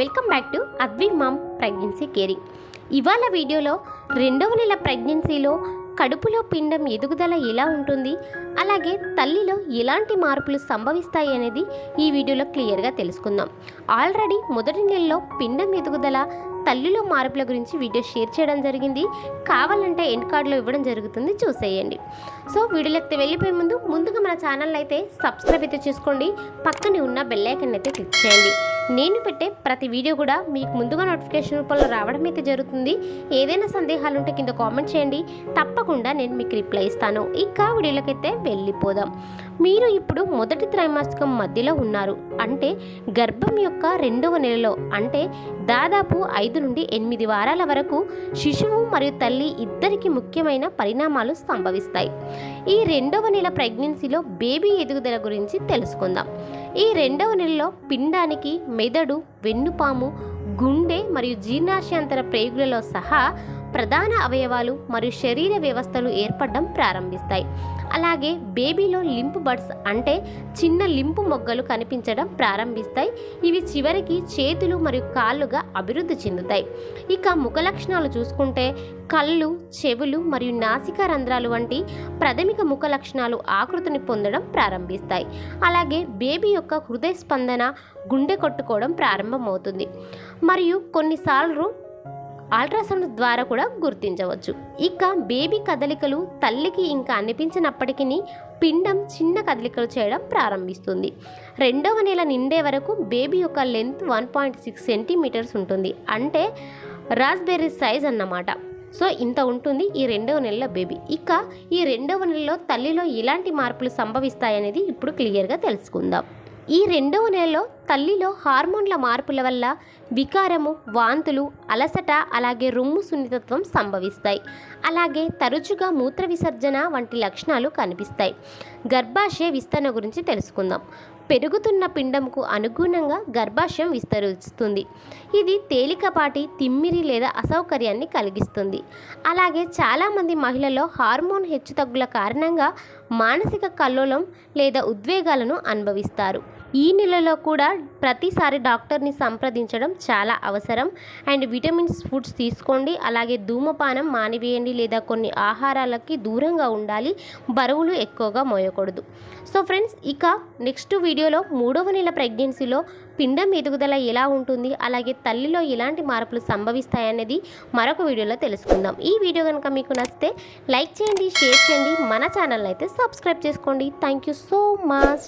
Welcome back to Advi mom pregnancy caring. ఇవాళ వీడియోలో రెండవ నెల ప్రెగ్నెన్సీలో కడుపులో పిండం ఎదుగుదల ఎలా ఉంటుంది? అలాగే తల్లిలో ఎలాంటి మార్పులు సంభవిస్తాయి అనేది ఈ వీడియోలో క్లియర్గా తెలుసుకుందాం. ఆల్రెడీ మొదటి నెలలో పిండం ఎదుగుదల తల్లిలో మార్పుల గురించి వీడియో షేర్ చేయడం జరిగింది. కావాలంటే ఎండ్ కార్డులో ఇవ్వడం జరుగుతుంది. చూసేయండి. సో వీడియోలోకి వెళ్ళిపోయే ముందు ముందుగా మన ఛానల్ అయితే సబ్స్క్రైబ్ అయితే చేసుకోండి. పక్కనే ఉన్న బెల్లైకన్ అయితే క్లిక్ చేయండి. నేను పెట్టే ప్రతి వీడియో కూడా మీకు ముందుగా నోటిఫికేషన్ రూపంలో రావడం అయితే జరుగుతుంది. ఏదైనా సందేహం సందేహాలు ఉంటే కింద కామెంట్ చేయండి. తప్పకుండా నేను మీకు రిప్లై ఇస్తాను. ఇక వీడియోలకైతే వెళ్ళిపోదాం. మీరు ఇప్పుడు మొదటి త్రైమాసికం మధ్యలో ఉన్నారు. అంటే గర్భం యొక్క రెండవ నెలలో అంటే దాదాపు ఐదు నుండి ఎనిమిది వారాల వరకు శిశువు మరియు తల్లి ఇద్దరికి ముఖ్యమైన పరిణామాలు సంభవిస్తాయి. ఈ రెండవ నెల ప్రెగ్నెన్సీలో బేబీ ఎదుగుదల గురించి తెలుసుకుందాం. ఈ రెండవ నెలలో పిండానికి మెదడు వెన్నుపాము గుండె మరియు జీర్ణాశయాంతర ప్రేగులలో సహా ప్రధాన అవయవాలు మరియు శరీర వ్యవస్థలు ఏర్పడడం ప్రారంభిస్తాయి. అలాగే బేబీలో లింపు బడ్స్ అంటే చిన్న లింపు మొగ్గలు కనిపించడం ప్రారంభిస్తాయి. ఇవి చివరికి చేతులు మరియు కాళ్ళుగా అభివృద్ధి చెందుతాయి. ఇక ముఖ లక్షణాలు చూసుకుంటే కళ్ళు చెవులు మరియు నాసికా రంధ్రాలు వంటి ప్రాథమిక ముఖ లక్షణాలు ఆకృతిని పొందడం ప్రారంభిస్తాయి. అలాగే బేబీ యొక్క హృదయ స్పందన గుండె కొట్టుకోవడం ప్రారంభమవుతుంది. మరియు కొన్నిసార్లు అల్ట్రాసౌండ్ ద్వారా కూడా గుర్తించవచ్చు. ఇక బేబీ కదలికలు తల్లికి ఇంకా అనిపించినప్పటికీ పిండం చిన్న కదలికలు చేయడం ప్రారంభిస్తుంది. రెండవ నెల నిండే వరకు బేబీ యొక్క length one point six centimetres ఉంటుంది. అంటే రాస్బెర్రీ సైజ్ అన్నమాట. సో ఇంత ఉంటుంది ఈ రెండవ నెలలో బేబీ. ఇక ఈ రెండవ నెలలో తల్లిలో ఎలాంటి మార్పులు సంభవిస్తాయనేది ఇప్పుడు క్లియర్గా తెలుసుకుందాం. ఈ రెండవ నెలలో తల్లిలో హార్మోన్ల మార్పుల వల్ల వికారము వాంతులు అలసట అలాగే రొమ్ము సున్నితత్వం సంభవిస్తాయి. అలాగే తరచుగా మూత్ర విసర్జన వంటి లక్షణాలు కనిపిస్తాయి. గర్భాశయ విస్తరణ గురించి తెలుసుకుందాం. పెరుగుతున్న పిండంకు అనుగుణంగా గర్భాశయం విస్తరిస్తుంది. ఇది తేలికపాటి తిమ్మిరి లేదా అసౌకర్యాన్ని కలిగిస్తుంది. అలాగే చాలామంది మహిళల్లో హార్మోన్ హెచ్చుతగ్గుల కారణంగా మానసిక కల్లోలం లేదా ఉద్వేగాలను అనుభవిస్తారు. ఈ నెలలో కూడా ప్రతిసారి డాక్టర్ని సంప్రదించడం చాలా అవసరం. అండ్ విటమిన్స్ ఫుడ్స్ తీసుకోండి. అలాగే ధూమపానం మానివేయండి లేదా కొన్ని ఆహారాలకి దూరంగా ఉండాలి. బరువులు ఎక్కువగా మోయకూడదు. సో ఫ్రెండ్స్ ఇక నెక్స్ట్ వీడియోలో మూడవ నెల ప్రెగ్నెన్సీలో పిండం ఎదుగుదల ఎలా ఉంటుంది? అలాగే తల్లిలో ఎలాంటి మార్పులు సంభవిస్తాయనేది మరొక వీడియోలో తెలుసుకుందాం. ఈ వీడియో కనుక మీకు నచ్చితే లైక్ చేయండి షేర్ చేయండి. మన ఛానల్ అయితే సబ్స్క్రైబ్ చేసుకోండి. Thank you so much.